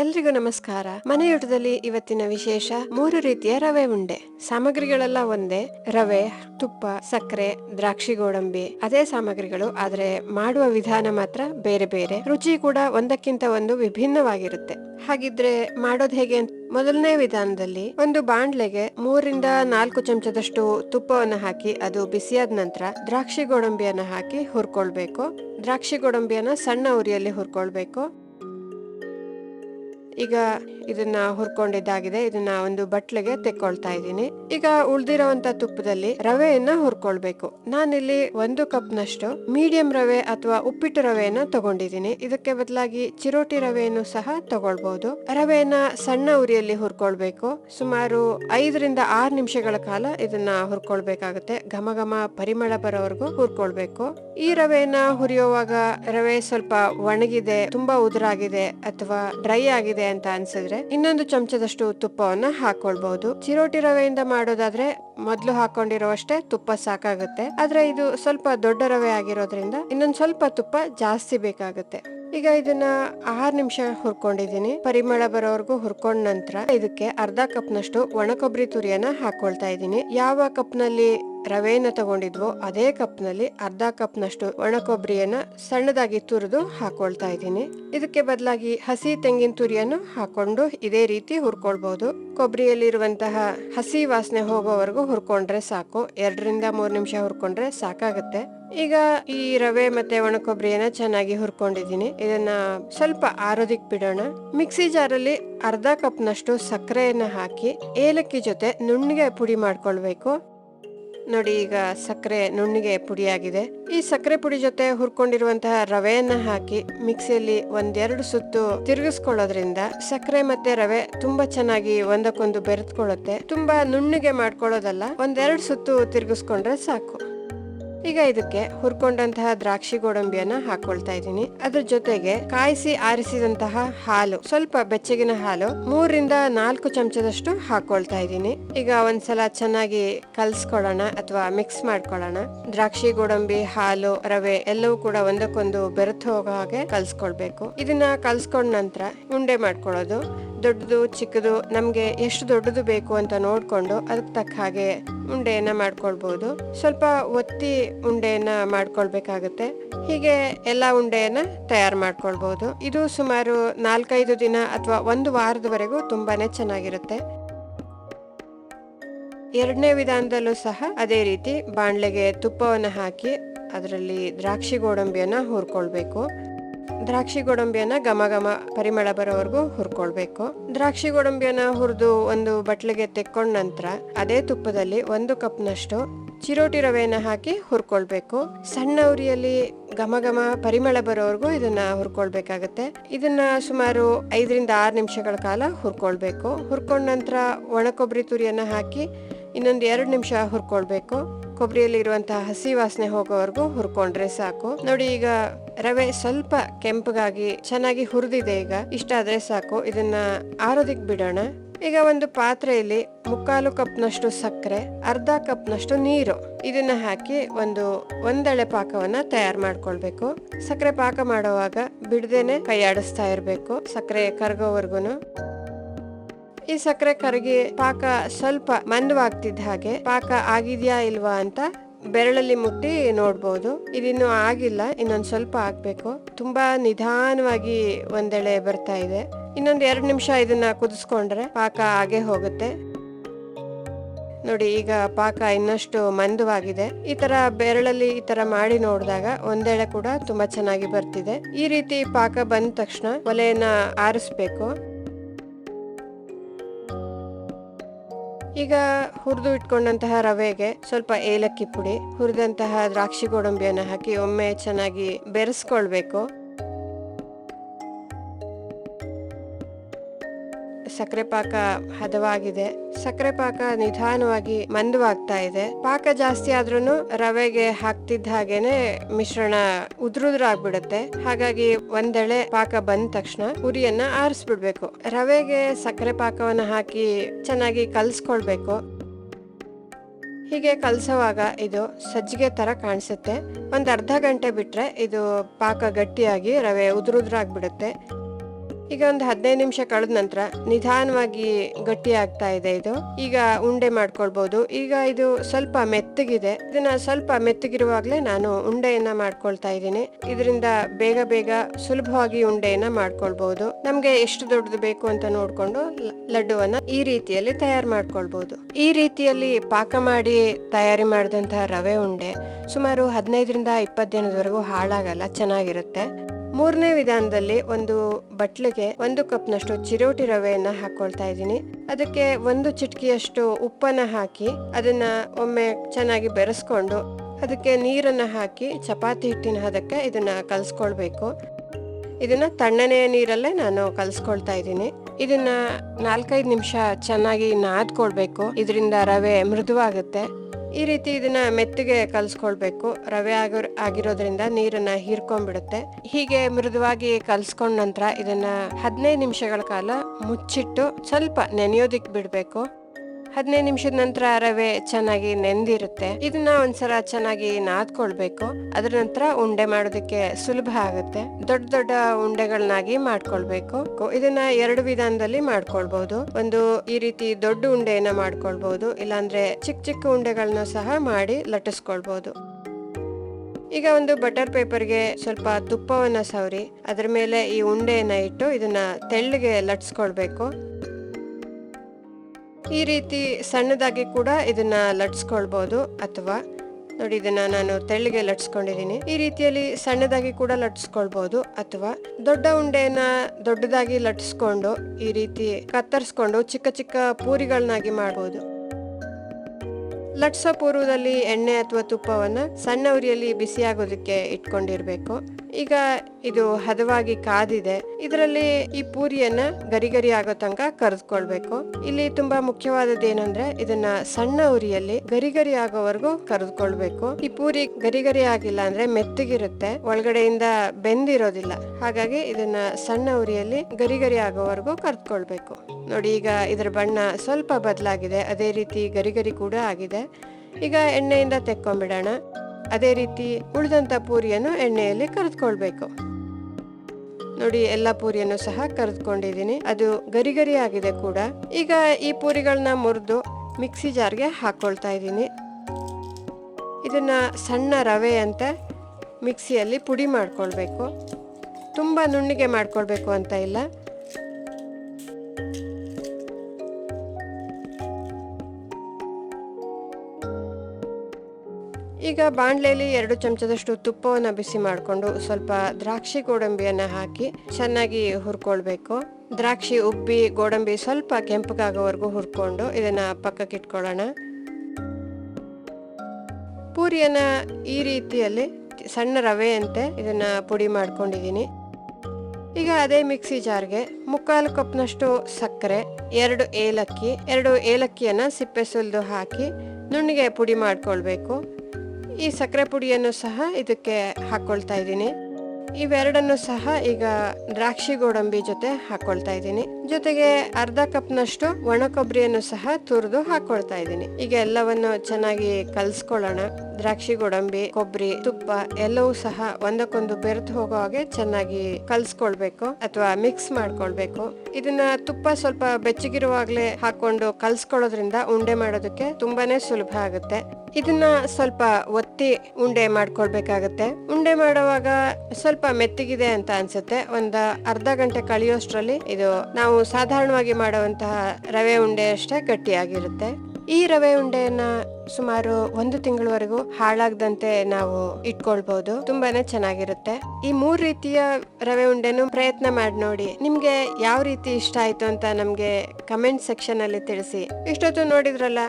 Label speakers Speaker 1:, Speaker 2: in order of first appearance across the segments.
Speaker 1: ಎಲ್ರಿಗೂ ನಮಸ್ಕಾರ. ಮನೆಯೂಟದಲ್ಲಿ ಇವತ್ತಿನ ವಿಶೇಷ ಮೂರು ರೀತಿಯ ರವೆ ಉಂಡೆ. ಸಾಮಗ್ರಿಗಳೆಲ್ಲ ಒಂದೇ. ರವೆ, ತುಪ್ಪ, ಸಕ್ಕರೆ, ದ್ರಾಕ್ಷಿ ಗೋಡಂಬಿ. ಅದೇ ಸಾಮಗ್ರಿಗಳು, ಆದರೆ ಮಾಡುವ ವಿಧಾನ ಮಾತ್ರ ಬೇರೆ ಬೇರೆ. ರುಚಿ ಕೂಡ ಒಂದಕ್ಕಿಂತ ಒಂದು ವಿಭಿನ್ನವಾಗಿರುತ್ತೆ. ಹಾಗಿದ್ರೆ ಮಾಡೋದು ಹೇಗೆ ಅಂತ. ಮೊದಲನೇ ವಿಧಾನದಲ್ಲಿ ಒಂದು ಬಾಂಡ್ಲೆಗೆ ಮೂರಿಂದ ನಾಲ್ಕು ಚಮಚದಷ್ಟು ತುಪ್ಪವನ್ನು ಹಾಕಿ, ಅದು ಬಿಸಿಯಾದ ನಂತರ ದ್ರಾಕ್ಷಿ ಗೋಡಂಬಿಯನ್ನ ಹಾಕಿ ಹುರ್ಕೊಳ್ಬೇಕು. ದ್ರಾಕ್ಷಿ ಗೋಡಂಬಿಯನ್ನು ಸಣ್ಣ ಉರಿಯಲ್ಲಿ ಹುರ್ಕೊಳ್ಬೇಕು. ಈಗ ಇದನ್ನ ಹುರ್ಕೊಂಡಿದ್ದಾಗಿದೆ. ಇದನ್ನ ಒಂದು ಬಟ್ಲಿಗೆ ತೆಕ್ಕೊಳ್ತಾ ಇದ್ದೀನಿ. ಈಗ ಉಳ್ದಿರೋಂತ ತುಪ್ಪದಲ್ಲಿ ರವೆಯನ್ನ ಹುರ್ಕೊಳ್ಬೇಕು. ನಾನಿಲ್ಲಿ ಒಂದು ಕಪ್ ನಷ್ಟು ಮೀಡಿಯಂ ರವೆ ಅಥವಾ ಉಪ್ಪಿಟ್ಟು ರವೆಯನ್ನ ತಗೊಂಡಿದ್ದೀನಿ. ಇದಕ್ಕೆ ಬದಲಾಗಿ ಚಿರೋಟಿ ರವೆಯನ್ನು ಸಹ ತಗೊಳ್ಬಹುದು ರವೆಯನ್ನ ಸಣ್ಣ ಉರಿಯಲ್ಲಿ ಹುರ್ಕೊಳ್ಬೇಕು. ಸುಮಾರು ಐದರಿಂದ ಆರು ನಿಮಿಷಗಳ ಕಾಲ ಇದನ್ನ ಹುರ್ಕೊಳ್ಬೇಕಾಗುತ್ತೆ. ಘಮ ಘಮ ಪರಿಮಳ ಬರೋವರೆಗೂ ಹುರ್ಕೊಳ್ಬೇಕು. ಈ ರವೆಯನ್ನ ಹುರಿಯುವಾಗ ರವೆ ಸ್ವಲ್ಪ ಒಣಗಿದೆ, ತುಂಬಾ ಉದುರಾಗಿದೆ ಅಥವಾ ಡ್ರೈ ಆಗಿದೆ ಅಂತ ಅನ್ಸಿದ್ರೆ ಇನ್ನೊಂದು ಚಮಚದಷ್ಟು ತುಪ್ಪವನ್ನ ಹಾಕೊಳ್ಬಹುದು. ಚಿರೋಟಿ ರವೆಯಿಂದ ಮಾಡೋದಾದ್ರೆ ಮೊದ್ಲು ಹಾಕೊಂಡಿರೋವಷ್ಟೇ ತುಪ್ಪ ಸಾಕಾಗುತ್ತೆ. ಆದ್ರೆ ಇದು ಸ್ವಲ್ಪ ದೊಡ್ಡ ರವೆ ಆಗಿರೋದ್ರಿಂದ ಇನ್ನೊಂದ್ ಸ್ವಲ್ಪ ತುಪ್ಪ ಜಾಸ್ತಿ ಬೇಕಾಗುತ್ತೆ. ಈಗ ಇದನ್ನ ಆರು ನಿಮಿಷ ಹುರ್ಕೊಂಡಿದೀನಿ ಪರಿಮಳ ಬರೋವರೆಗೂ ಹುರ್ಕೊಂಡ ನಂತರ ಇದಕ್ಕೆ ಅರ್ಧ ಕಪ್ ನಷ್ಟು ಒಣ ಕೊಬ್ಬರಿ ತುರಿಯನ್ನ ಹಾಕೊಳ್ತಾ ಇದ್ದೀನಿ. ಯಾವ ಕಪ್ನಲ್ಲಿ ರವೆಯನ್ನ ತಗೊಂಡಿದ್ವೋ ಅದೇ ಕಪ್ನಲ್ಲಿ ಅರ್ಧ ಕಪ್ನಷ್ಟು ಒಣ ಕೊಬ್ಬರಿಯನ್ನ ಸಣ್ಣದಾಗಿ ತುರಿದು ಹಾಕೊಳ್ತಾ ಇದ್ದೀನಿ. ಇದಕ್ಕೆ ಬದಲಾಗಿ ಹಸಿ ತೆಂಗಿನ ತುರಿಯನ್ನು ಹಾಕೊಂಡು ಇದೇ ರೀತಿ ಹುರ್ಕೊಳ್ಬಹುದು ಕೊಬ್ಬರಿಯಲ್ಲಿರುವಂತಹ ಹಸಿ ವಾಸನೆ ಹೋಗೋವರೆಗೂ ಹುರ್ಕೊಂಡ್ರೆ ಸಾಕು. ಎರಡರಿಂದ ಮೂರು ನಿಮಿಷ ಹುರ್ಕೊಂಡ್ರೆ ಸಾಕಾಗುತ್ತೆ. ಈಗ ಈ ರವೆ ಮತ್ತೆ ಒಣ ಕೊಬ್ಬರಿಯನ್ನ ಚೆನ್ನಾಗಿ ಹುರ್ಕೊಂಡಿದ್ದೀನಿ. ಇದನ್ನ ಸ್ವಲ್ಪ ಆರೋದಿಕ್ ಬಿಡೋಣ. ಮಿಕ್ಸಿ ಜಾರಲ್ಲಿ ಅರ್ಧ ಕಪ್ನಷ್ಟು ಸಕ್ಕರೆಯನ್ನ ಹಾಕಿ ಏಲಕ್ಕಿ ಜೊತೆ ನುಣ್ಣಗೆ ಪುಡಿ ಮಾಡ್ಕೊಳ್ಬೇಕು. ನೋಡಿ ಈಗ ಸಕ್ಕರೆ ನುಣ್ಣಿಗೆ ಪುಡಿಯಾಗಿದೆ. ಈ ಸಕ್ಕರೆ ಪುಡಿ ಜೊತೆ ಹುರ್ಕೊಂಡಿರುವಂತಹ ರವೆಯನ್ನ ಹಾಕಿ ಮಿಕ್ಸಿಯಲ್ಲಿ ಒಂದೆರಡು ಸುತ್ತು ತಿರುಗಿಸ್ಕೊಳ್ಳೋದ್ರಿಂದ ಸಕ್ಕರೆ ಮತ್ತೆ ರವೆ ತುಂಬಾ ಚೆನ್ನಾಗಿ ಒಂದಕ್ಕೊಂದು ಬೆರೆತ್ಕೊಳ್ಳುತ್ತೆ. ತುಂಬಾ ನುಣ್ಣಗೆ ಮಾಡ್ಕೊಳ್ಳೋದಲ್ಲ, ಒಂದೆರಡು ಸುತ್ತು ತಿರುಗಿಸ್ಕೊಂಡ್ರೆ ಸಾಕು. ಈಗ ಇದಕ್ಕೆ ಹುರ್ಕೊಂಡಂತಹ ದ್ರಾಕ್ಷಿ ಗೋಡಂಬಿಯನ್ನ ಹಾಕೊಳ್ತಾ ಇದ್ದೀನಿ. ಅದ್ರ ಜೊತೆಗೆ ಕಾಯಿಸಿ ಆರಿಸಿದಂತಹ ಹಾಲು, ಸ್ವಲ್ಪ ಬೆಚ್ಚಗಿನ ಹಾಲು ಮೂರರಿಂದ ನಾಲ್ಕು ಚಮಚದಷ್ಟು ಹಾಕೊಳ್ತಾ ಇದ್ದೀನಿ. ಈಗ ಒಂದ್ಸಲ ಚೆನ್ನಾಗಿ ಕಲ್ಸ್ಕೊಳ್ಳೋಣ ಅಥವಾ ಮಿಕ್ಸ್ ಮಾಡ್ಕೊಳ್ಳೋಣ. ದ್ರಾಕ್ಷಿ ಗೋಡಂಬಿ, ಹಾಲು, ರವೆ ಎಲ್ಲವೂ ಕೂಡ ಒಂದಕ್ಕೊಂದು ಬೆರೆತು ಹೋಗೋ ಹಾಗೆ ಕಲ್ಸ್ಕೊಳ್ಬೇಕು. ಇದನ್ನ ಕಲ್ಸ್ಕೊಂಡ ನಂತರ ಉಂಡೆ ಮಾಡ್ಕೊಳ್ಳೋದು. ದೊಡ್ಡದು, ಚಿಕ್ಕದು, ನಮಗೆ ಎಷ್ಟು ದೊಡ್ಡದು ಬೇಕು ಅಂತ ನೋಡ್ಕೊಂಡು ಅದಕ್ಕೆ ತಕ್ಕ ಹಾಗೆ ಉಂಡೆಯನ್ನ ಮಾಡ್ಕೊಳ್ಬಹುದು ಸ್ವಲ್ಪ ಒತ್ತಿ ಉಂಡೆಯನ್ನ ಮಾಡ್ಕೊಳ್ಬೇಕಾಗತ್ತೆ. ಹೀಗೆ ಎಲ್ಲ ಉಂಡೆಯನ್ನ ತಯಾರು ಮಾಡ್ಕೊಳ್ಬಹುದು ಇದು ಸುಮಾರು ನಾಲ್ಕೈದು ದಿನ ಅಥವಾ ಒಂದು ವಾರದವರೆಗೂ ತುಂಬಾನೇ ಚೆನ್ನಾಗಿರುತ್ತೆ. ಎರಡನೇ ವಿಧಾನದಲ್ಲೂ ಸಹ ಅದೇ ರೀತಿ ಬಾಣಲೆಗೆ ತುಪ್ಪವನ್ನು ಹಾಕಿ ಅದರಲ್ಲಿ ದ್ರಾಕ್ಷಿ ಗೋಡಂಬಿಯನ್ನು ಹುರ್ಕೊಳ್ಬೇಕು. ದ್ರಾಕ್ಷಿ ಗೋಡಂಬಿಯನ್ನ ಘಮ ಘಮ ಪರಿಮಳ ಬರೋವರೆಗೂ ಹುರ್ಕೊಳ್ಬೇಕು. ದ್ರಾಕ್ಷಿ ಗೋಡಂಬಿಯನ್ನ ಹುರಿದು ಒಂದು ಬಟ್ಲಿಗೆ ತೆಕ್ಕೊಂಡ ನಂತರ ಅದೇ ತುಪ್ಪದಲ್ಲಿ ಒಂದು ಕಪ್ನಷ್ಟು ಚಿರೋಟಿ ರವೆಯನ್ನ ಹಾಕಿ ಹುರ್ಕೊಳ್ಬೇಕು. ಸಣ್ಣ ಉರಿಯಲ್ಲಿ ಘಮ ಘಮ ಪರಿಮಳ ಬರೋವರೆಗೂ ಇದನ್ನ ಹುರ್ಕೊಳ್ಬೇಕಾಗತ್ತೆ. ಇದನ್ನ ಸುಮಾರು ಐದರಿಂದ ಆರು ನಿಮಿಷಗಳ ಕಾಲ ಹುರ್ಕೊಳ್ಬೇಕು. ಹುರ್ಕೊಂಡ ನಂತರ ಒಣ ಕೊಬ್ಬರಿ ತುರಿಯನ್ನ ಹಾಕಿ ಇನ್ನೊಂದು ಎರಡು ನಿಮಿಷ ಹುರ್ಕೊಳ್ಬೇಕು. ಕೊಬ್ಬರಿಯಲ್ಲಿ ಇರುವಂತಹ ಹಸಿ ವಾಸನೆ ಹೋಗೋವರೆಗೂ ಹುರ್ಕೊಂಡ್ರೆ ಸಾಕು. ನೋಡಿ ಈಗ ರವೆ ಸ್ವಲ್ಪ ಕೆಂಪಗಾಗಿ ಚೆನ್ನಾಗಿ ಹುರಿದಿದೆ ಈಗ. ಇಷ್ಟ ಆದ್ರೆ ಸಾಕು. ಇದನ್ನ ಆರೋದಿಕ್ ಬಿಡೋಣ. ಈಗ ಒಂದು ಪಾತ್ರೆಯಲ್ಲಿ ಮುಕ್ಕಾಲು ಕಪ್ನಷ್ಟು ಸಕ್ಕರೆ, ಅರ್ಧ ಕಪ್ನಷ್ಟು ನೀರು. ಇದನ್ನ ಹಾಕಿ ಒಂದು ಒಂದೆಳೆ ಪಾಕವನ್ನ ತಯಾರು ಮಾಡ್ಕೊಳ್ಬೇಕು. ಸಕ್ಕರೆ ಪಾಕ ಮಾಡುವಾಗ ಬಿಡದೇನೆ ಕೈ ಇರ್ಬೇಕು, ಸಕ್ಕರೆ ಕರಗೋವರೆಗೂ ಈ ಸಕ್ಕರೆ ಕರಗಿ ಪಾಕ ಸ್ವಲ್ಪ ಮಂದವಾಗ್ತಿದ್ದ ಹಾಗೆ ಪಾಕ ಆಗಿದ್ಯಾ ಇಲ್ವಾ ಅಂತ ಬೆರಳಲ್ಲಿ ಮುಟ್ಟಿ ನೋಡ್ಬೋದು. ಇದಿನ್ನು ಆಗಿಲ್ಲ, ಇನ್ನೊಂದು ಸ್ವಲ್ಪ ಆಗ್ಬೇಕು ತುಂಬಾ ನಿಧಾನವಾಗಿ ಒಂದೆಳೆ ಬರ್ತಾ ಇದೆ. ಇನ್ನೊಂದು ಎರಡು ನಿಮಿಷ ಇದನ್ನ ಕುದಿಸ್ಕೊಂಡ್ರೆ ಪಾಕ ಆಗೇ ಹೋಗುತ್ತೆ. ನೋಡಿ, ಈಗ ಪಾಕ ಇನ್ನಷ್ಟು ಮಂದವಾಗಿದೆ. ಈ ತರ ಬೆರಳಲ್ಲಿ ಈ ತರ ಮಾಡಿ ನೋಡಿದಾಗ ಒಂದೆಳೆ ಕೂಡ ತುಂಬಾ ಚೆನ್ನಾಗಿ ಬರ್ತಿದೆ. ಈ ರೀತಿ ಪಾಕ ಬಂದ ತಕ್ಷಣ ಒಲೆಯನ್ನ ಆರಿಸ್ಬೇಕು. ಈಗ ಹುರಿದು ಇಟ್ಕೊಂಡಂತಹ ರವೆಗೆ ಸ್ವಲ್ಪ ಏಲಕ್ಕಿ ಪುಡಿ ಹುರಿದಂತಹ ದ್ರಾಕ್ಷಿ ಗೋಡಂಬಿಯನ್ನು ಹಾಕಿ ಒಮ್ಮೆ ಚೆನ್ನಾಗಿ ಬೆರೆಸ್ಕೊಳ್ಬೇಕು. ಸಕ್ಕರೆ ಪಾಕ ಹದವಾಗಿದೆ. ಸಕ್ಕರೆ ಪಾಕ ನಿಧಾನವಾಗಿ ಮಂದವಾಗ್ತಾ ಇದೆ. ಪಾಕ ಜಾಸ್ತಿ ಆದ್ರೂ ರವೆಗೆ ಹಾಕ್ತಿದ್ದ ಹಾಗೇನೆ ಮಿಶ್ರಣ ಉದ್ರುದ್ರಾಗ್ಬಿಡುತ್ತೆ. ಹಾಗಾಗಿ ಒಂದೆಳೆ ಪಾಕ ಬಂದ ತಕ್ಷಣ ಉರಿಯನ್ನ ಆರಿಸ್ಬಿಡ್ಬೇಕು. ರವೆಗೆ ಸಕ್ಕರೆ ಪಾಕವನ್ನು ಹಾಕಿ ಚೆನ್ನಾಗಿ ಕಲ್ಸ್ಕೊಳ್ಬೇಕು. ಹೀಗೆ ಕಲಸುವಾಗ ಇದು ಸಜ್ಜಿಗೆ ತರ ಕಾಣಿಸುತ್ತೆ. ಒಂದು ಅರ್ಧ ಗಂಟೆ ಬಿಟ್ರೆ ಇದು ಪಾಕ ಗಟ್ಟಿಯಾಗಿ ರವೆ ಉದುರುದ್ರಾಗ್ಬಿಡುತ್ತೆ. ಈಗ ಒಂದು ಹದಿನೈದು ನಿಮಿಷ ಕಳೆದ ನಂತರ ನಿಧಾನವಾಗಿ ಗಟ್ಟಿ ಆಗ್ತಾ ಇದೆ ಇದು. ಈಗ ಉಂಡೆ ಮಾಡ್ಕೊಳ್ಬಹುದು ಈಗ ಇದು ಸ್ವಲ್ಪ ಮೆತ್ತಗಿದೆ. ಇದನ್ನ ಸ್ವಲ್ಪ ಮೆತ್ತಗಿರುವಾಗ್ಲೇ ನಾನು ಉಂಡೆಯನ್ನ ಮಾಡ್ಕೊಳ್ತಾ ಇದ್ದೀನಿ. ಇದರಿಂದ ಬೇಗ ಬೇಗ ಸುಲಭವಾಗಿ ಉಂಡೆಯನ್ನ ಮಾಡ್ಕೊಳ್ಬಹುದು ನಮ್ಗೆ ಎಷ್ಟು ದೊಡ್ಡದು ಬೇಕು ಅಂತ ನೋಡ್ಕೊಂಡು ಲಡ್ಡುವನ್ನ ಈ ರೀತಿಯಲ್ಲಿ ತಯಾರು ಮಾಡ್ಕೊಳ್ಬಹುದು ಈ ರೀತಿಯಲ್ಲಿ ಪಾಕ ಮಾಡಿ ತಯಾರಿ ಮಾಡಿದಂತಹ ರವೆ ಉಂಡೆ ಸುಮಾರು ಹದಿನೈದರಿಂದ ಇಪ್ಪತ್ತು ದಿನದವರೆಗೂ ಹಾಳಾಗಲ್ಲ, ಚೆನ್ನಾಗಿರುತ್ತೆ. ಮೂರನೇ ವಿಧಾನದಲ್ಲಿ ಒಂದು ಬಟ್ಲಿಗೆ ಒಂದು ಕಪ್ನಷ್ಟು ಚಿರೋಟಿ ರವೆಯನ್ನ ಹಾಕೊಳ್ತಾ ಇದ್ದೀನಿ. ಅದಕ್ಕೆ ಒಂದು ಚಿಟಕಿಯಷ್ಟು ಉಪ್ಪನ್ನ ಹಾಕಿ ಅದನ್ನ ಒಮ್ಮೆ ಚೆನ್ನಾಗಿ ಬೆರೆಸ್ಕೊಂಡು ಅದಕ್ಕೆ ನೀರನ್ನ ಹಾಕಿ ಚಪಾತಿ ಹಿಟ್ಟಿನ ಹದಕ್ಕೆ ಇದನ್ನ ಕಲ್ಸ್ಕೊಳ್ಬೇಕು. ಇದನ್ನ ತಣ್ಣನೆಯ ನೀರಲ್ಲೇ ನಾನು ಕಲ್ಸ್ಕೊಳ್ತಾ ಇದ್ದೀನಿ. ಇದನ್ನ ನಾಲ್ಕೈದು ನಿಮಿಷ ಚೆನ್ನಾಗಿ ನಾದ್ಕೊಳ್ಬೇಕು. ಇದರಿಂದ ರವೆ ಮೃದುವಾಗುತ್ತೆ. ಈ ರೀತಿ ಇದನ್ನ ಮೆತ್ತಗೆ ಕಲ್ಸ್ಕೊಳ್ಬೇಕು. ರವೆ ಆಗಿರ್, ಆಗಿರೋದ್ರಿಂದ ನೀರನ್ನ ಹೀರ್ಕೊಂಡ್ಬಿಡುತ್ತೆ. ಹೀಗೆ ಮೃದುವಾಗಿ ಕಲ್ಸ್ಕೊಂಡ ನಂತರ ಇದನ್ನ ಹದಿನೈದು ನಿಮಿಷಗಳ ಕಾಲ ಮುಚ್ಚಿಟ್ಟು ಸ್ವಲ್ಪ ನೆನೆಯೋದಿಕ್ ಬಿಡ್ಬೇಕು. ಹದಿನೈದು ನಿಮಿಷದ ನಂತರ ರವೆ ಚೆನ್ನಾಗಿ ನೆಂದಿರುತ್ತೆ. ಇದನ್ನ ಒಂದ್ಸಲ ಚೆನ್ನಾಗಿ ನಾದ್ಕೊಳ್ಬೇಕು. ಅದ್ರ ನಂತರ ಉಂಡೆ ಮಾಡೋದಕ್ಕೆ ಸುಲಭ ಆಗುತ್ತೆ. ದೊಡ್ಡ ದೊಡ್ಡ ಉಂಡೆಗಳನ್ನಾಗಿ ಮಾಡ್ಕೊಳ್ಬೇಕು. ಇದನ್ನ ಎರಡು ವಿಧಾನದಲ್ಲಿ ಮಾಡ್ಕೊಳ್ಬಹುದು. ಒಂದು ಈ ರೀತಿ ದೊಡ್ಡ ಉಂಡೆಯನ್ನ ಮಾಡ್ಕೊಳ್ಬಹುದು. ಇಲ್ಲಾಂದ್ರೆ ಚಿಕ್ಕ ಚಿಕ್ಕ ಉಂಡೆಗಳನ್ನ ಸಹ ಮಾಡಿ ಲಟ್ಟಿಸ್ಕೊಳ್ಬಹುದು. ಈಗ ಒಂದು ಬಟರ್ ಪೇಪರ್ಗೆ ಸ್ವಲ್ಪ ತುಪ್ಪವನ್ನ ಸವರಿ. ಅದ್ರ ಮೇಲೆ ಈ ಉಂಡೆಯನ್ನ ಇಟ್ಟು ಇದನ್ನ ತೆಳ್ಳಗೆ ಲಟ್ಸ್ಕೊಳ್ಬೇಕು ಈ ರೀತಿ ಸಣ್ಣದಾಗಿ ಕೂಡ ಇದನ್ನ ಲಟ್ಸ್ಕೊಳ್ಬಹುದು ಅಥವಾ ನೋಡಿ ಇದನ್ನ ನಾನು ತೆಳ್ಳಗೆ ಲಟ್ಸ್ಕೊಂಡಿದ್ದೀನಿ. ಈ ರೀತಿಯಲ್ಲಿ ಸಣ್ಣದಾಗಿ ಕೂಡ ಲಟ್ಸ್ಕೊಳ್ಬಹುದು ಅಥವಾ ದೊಡ್ಡ ಉಂಡೆಯನ್ನ ದೊಡ್ಡದಾಗಿ ಲಟ್ಸ್ಕೊಂಡು ಈ ರೀತಿ ಕತ್ತರಿಸ್ಕೊಂಡು ಚಿಕ್ಕ ಚಿಕ್ಕ ಪೂರಿಗಳನ್ನಾಗಿ ಮಾಡಬಹುದು ಲಟ್ಸೋ ಪೂರ್ವದಲ್ಲಿ ಎಣ್ಣೆ ಅಥವಾ ತುಪ್ಪವನ್ನ ಸಣ್ಣ ಉರಿಯಲ್ಲಿ ಬಿಸಿಯಾಗೋದಕ್ಕೆ ಇಟ್ಕೊಂಡಿರ್ಬೇಕು. ಈಗ ಇದು ಹದವಾಗಿ ಕಾದಿದೆ. ಇದರಲ್ಲಿ ಈ ಪೂರಿಯನ್ನ ಗರಿ ಗರಿ ಆಗೋ ತನಕ ಕರೆದ್ಕೊಳ್ಬೇಕು. ಇಲ್ಲಿ ತುಂಬಾ ಮುಖ್ಯವಾದದ್ದು ಏನಂದ್ರೆ ಇದನ್ನ ಸಣ್ಣ ಉರಿಯಲ್ಲಿ ಗರಿ ಗರಿ ಆಗೋವರೆಗೂ ಕರೆದ್ಕೊಳ್ಬೇಕು. ಈ ಪೂರಿ ಗರಿ ಗರಿ ಆಗಿಲ್ಲ ಅಂದ್ರೆ ಮೆತ್ತಗಿರುತ್ತೆ, ಒಳಗಡೆಯಿಂದ ಬೆಂದಿರೋದಿಲ್ಲ. ಹಾಗಾಗಿ ಇದನ್ನ ಸಣ್ಣ ಉರಿಯಲ್ಲಿ ಗರಿ ಗರಿ ಆಗೋವರೆಗೂ ಕರೆದ್ಕೊಳ್ಬೇಕು. ನೋಡಿ, ಈಗ ಇದರ ಬಣ್ಣ ಸ್ವಲ್ಪ ಬದಲಾಗಿದೆ. ಅದೇ ರೀತಿ ಗರಿ ಗರಿ ಕೂಡ ಆಗಿದೆ. ಈಗ ಎಣ್ಣೆಯಿಂದ ತೆಕ್ಕೊಂಡ್ಬಿಡೋಣ ಅದೇ ರೀತಿ ಉಳಿದಂಥ ಪೂರಿಯನ್ನು ಎಣ್ಣೆಯಲ್ಲಿ ಕರೆದುಕೊಳ್ಬೇಕು. ನೋಡಿ, ಎಲ್ಲ ಪೂರಿಯನ್ನು ಸಹ ಕರೆದುಕೊಂಡಿದ್ದೀನಿ. ಅದು ಗರಿ ಗರಿ ಆಗಿದೆ ಕೂಡ. ಈಗ ಈ ಪೂರಿಗಳನ್ನ ಮುರಿದು ಮಿಕ್ಸಿ ಜಾರ್ಗೆ ಹಾಕ್ಕೊಳ್ತಾ ಇದ್ದೀನಿ. ಇದನ್ನು ಸಣ್ಣ ರವೆ ಅಂತ ಮಿಕ್ಸಿಯಲ್ಲಿ ಪುಡಿ ಮಾಡ್ಕೊಳ್ಬೇಕು. ತುಂಬ ನುಣ್ಣಿಗೆ ಮಾಡ್ಕೊಳ್ಬೇಕು ಅಂತ ಇಲ್ಲ. ಈಗ ಬಾಣಲೆಯಲ್ಲಿ ಎರಡು ಚಮಚದಷ್ಟು ತುಪ್ಪವನ್ನು ಬಿಸಿ ಮಾಡಿಕೊಂಡು ಸ್ವಲ್ಪ ದ್ರಾಕ್ಷಿ ಗೋಡಂಬಿಯನ್ನು ಹಾಕಿ ಚೆನ್ನಾಗಿ ಹುರ್ಕೊಳ್ಬೇಕು. ದ್ರಾಕ್ಷಿ ಉಬ್ಬಿ ಗೋಡಂಬಿ ಸ್ವಲ್ಪ ಕೆಂಪಗಾಗೋವರೆಗೂ ಹುರ್ಕೊಂಡು ಇದನ್ನು ಪಕ್ಕಕ್ಕೆ ಇಟ್ಕೊಳ್ಳೋಣ. ಪೂರಿಯನ್ನ ಈ ರೀತಿಯಲ್ಲಿ ಸಣ್ಣ ರವೆಯಂತೆ ಇದನ್ನು ಪುಡಿ ಮಾಡ್ಕೊಂಡಿದ್ದೀನಿ. ಈಗ ಅದೇ ಮಿಕ್ಸಿ ಜಾರ್ಗೆ ಮುಕ್ಕಾಲು ಕಪ್ನಷ್ಟು ಸಕ್ಕರೆ, ಎರಡು ಏಲಕ್ಕಿ, ಎರಡು ಏಲಕ್ಕಿಯನ್ನು ಸಿಪ್ಪೆ ಸುಲಿದು ಹಾಕಿ ನುಣ್ಣಗೆ ಪುಡಿ ಮಾಡ್ಕೊಳ್ಬೇಕು. ಈ ಸಕ್ಕರೆ ಪುಡಿಯನ್ನು ಸಹ ಇದಕ್ಕೆ ಹಾಕ್ಕೊಳ್ತಾ ಇದ್ದೀನಿ. ಇವೆರಡನ್ನು ಸಹ ಈಗ ದ್ರಾಕ್ಷಿ ಗೋಡಂಬಿ ಜೊತೆ ಹಾಕೊಳ್ತಾ ಇದ್ದೀನಿ. ಜೊತೆಗೆ ಅರ್ಧ ಕಪ್ನಷ್ಟು ಒಣ ಕೊಬ್ಬರಿಯನ್ನು ಸಹ ತುರಿದು ಹಾಕೊಳ್ತಾ ಇದ್ದೀನಿ. ಈಗ ಎಲ್ಲವನ್ನು ಚೆನ್ನಾಗಿ ಕಲ್ಸ್ಕೊಳ್ಳೋಣ. ದ್ರಾಕ್ಷಿ, ಗೋಡಂಬಿ ಕೊಬ್ಬರಿ ತುಪ್ಪ ಎಲ್ಲವೂ ಸಹ ಒಂದಕ್ಕೊಂದು ಬೆರೆತು ಹೋಗೋ ಹಾಗೆ ಚೆನ್ನಾಗಿ ಕಲ್ಸ್ಕೊಳ್ಬೇಕು ಅಥವಾ ಮಿಕ್ಸ್ ಮಾಡ್ಕೊಳ್ಬೇಕು. ಇದನ್ನ ತುಪ್ಪ ಸ್ವಲ್ಪ ಬೆಚ್ಚಗಿರುವಾಗ್ಲೇ ಹಾಕೊಂಡು ಕಲ್ಸ್ಕೊಳ್ಳೋದ್ರಿಂದ ಉಂಡೆ ಮಾಡೋದಕ್ಕೆ ತುಂಬಾನೇ ಸುಲಭ ಆಗುತ್ತೆ. ಇದನ್ನ ಸ್ವಲ್ಪ ಒತ್ತಿ ಉಂಡೆ ಮಾಡ್ಕೊಳ್ಬೇಕಾಗತ್ತೆ. ಉಂಡೆ ಮಾಡುವಾಗ ಸ್ವಲ್ಪ ಮೆತ್ತಗಿದೆ ಅಂತ ಅನ್ಸುತ್ತೆ. ಒಂದ ಅರ್ಧ ಗಂಟೆ ಕಳಿಯೋಷ್ಟ್ರಲ್ಲಿ ಇದು ನಾವು ಸಾಧಾರಣವಾಗಿ ಮಾಡುವಂತಹ ರವೆ ಉಂಡೆ ಅಷ್ಟೇ ಗಟ್ಟಿಯಾಗಿರುತ್ತೆ. ಈ ರವೆ ಉಂಡೆಯನ್ನ ಸುಮಾರು ಒಂದು ತಿಂಗಳವರೆಗೂ ಹಾಳಾಗದಂತೆ ನಾವು ಇಟ್ಕೊಳ್ಬಹುದು ತುಂಬಾನೇ ಚೆನ್ನಾಗಿರುತ್ತೆ. ಈ ಮೂರ್ ರೀತಿಯ ರವೆ ಉಂಡೆನು ಪ್ರಯತ್ನ ಮಾಡಿ ನೋಡಿ, ನಿಮ್ಗೆ ಯಾವ ರೀತಿ ಇಷ್ಟ ಆಯ್ತು ಅಂತ ನಮ್ಗೆ ಕಮೆಂಟ್ ಸೆಕ್ಷನ್ ಅಲ್ಲಿ ತಿಳಿಸಿ. ಇಷ್ಟೊತ್ತು ನೋಡಿದ್ರಲ್ಲ,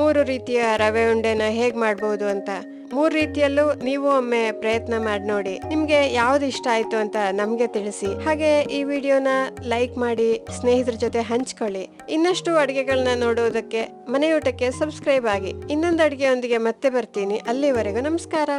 Speaker 1: ಮೂರು ರೀತಿಯ ರವೆ ಉಂಡೆನ ಹೇಗ್ ಮಾಡಬಹುದು ಅಂತ. ಮೂರ್ ರೀತಿಯಲ್ಲೂ ನೀವು ಒಮ್ಮೆ ಪ್ರಯತ್ನ ಮಾಡಿ ನೋಡಿ. ನಿಮ್ಗೆ ಯಾವ್ದು ಇಷ್ಟ ಆಯ್ತು ಅಂತ ನಮ್ಗೆ ತಿಳಿಸಿ. ಹಾಗೆ ಈ ವಿಡಿಯೋನ ಲೈಕ್ ಮಾಡಿ, ಸ್ನೇಹಿತರ ಜೊತೆ ಹಂಚ್ಕೊಳ್ಳಿ. ಇನ್ನಷ್ಟು ಅಡಿಗೆಗಳನ್ನ ನೋಡೋದಕ್ಕೆ, ಮನೆಯೂಟಕ್ಕೆ ಸಬ್ಸ್ಕ್ರೈಬ್ ಆಗಿ. ಇನ್ನೊಂದು ಅಡಿಗೆಯೊಂದಿಗೆ ಮತ್ತೆ ಬರ್ತೀನಿ. ಅಲ್ಲಿವರೆಗೂ ನಮಸ್ಕಾರ.